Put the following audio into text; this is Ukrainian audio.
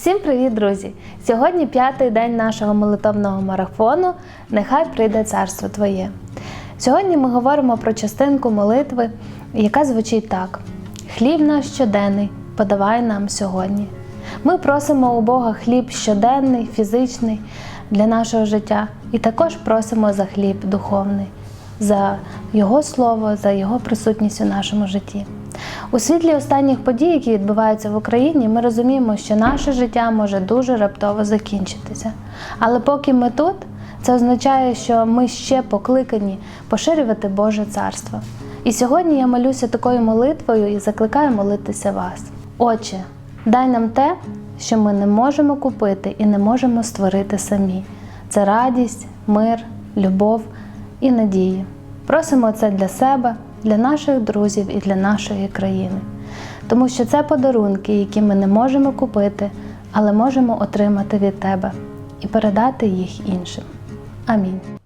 Всім привіт, друзі! Сьогодні п'ятий день нашого молитовного марафону. Нехай прийде царство Твоє. Сьогодні ми говоримо про частинку молитви, яка звучить так: Хліб наш щоденний, подавай нам сьогодні. Ми просимо у Бога хліб щоденний, фізичний для нашого життя, і також просимо за хліб духовний, за Його слово, за Його присутність у нашому житті. У світлі останніх подій, які відбуваються в Україні, ми розуміємо, що наше життя може дуже раптово закінчитися. Але поки ми тут, це означає, що ми ще покликані поширювати Боже царство. І сьогодні я молюся такою молитвою і закликаю молитися вас. Отче, дай нам те, що ми не можемо купити і не можемо створити самі. Це радість, мир, любов і надії. Просимо це для себе, для наших друзів і для нашої країни. Тому що це подарунки, які ми не можемо купити, але можемо отримати від Тебе і передати їх іншим. Амінь.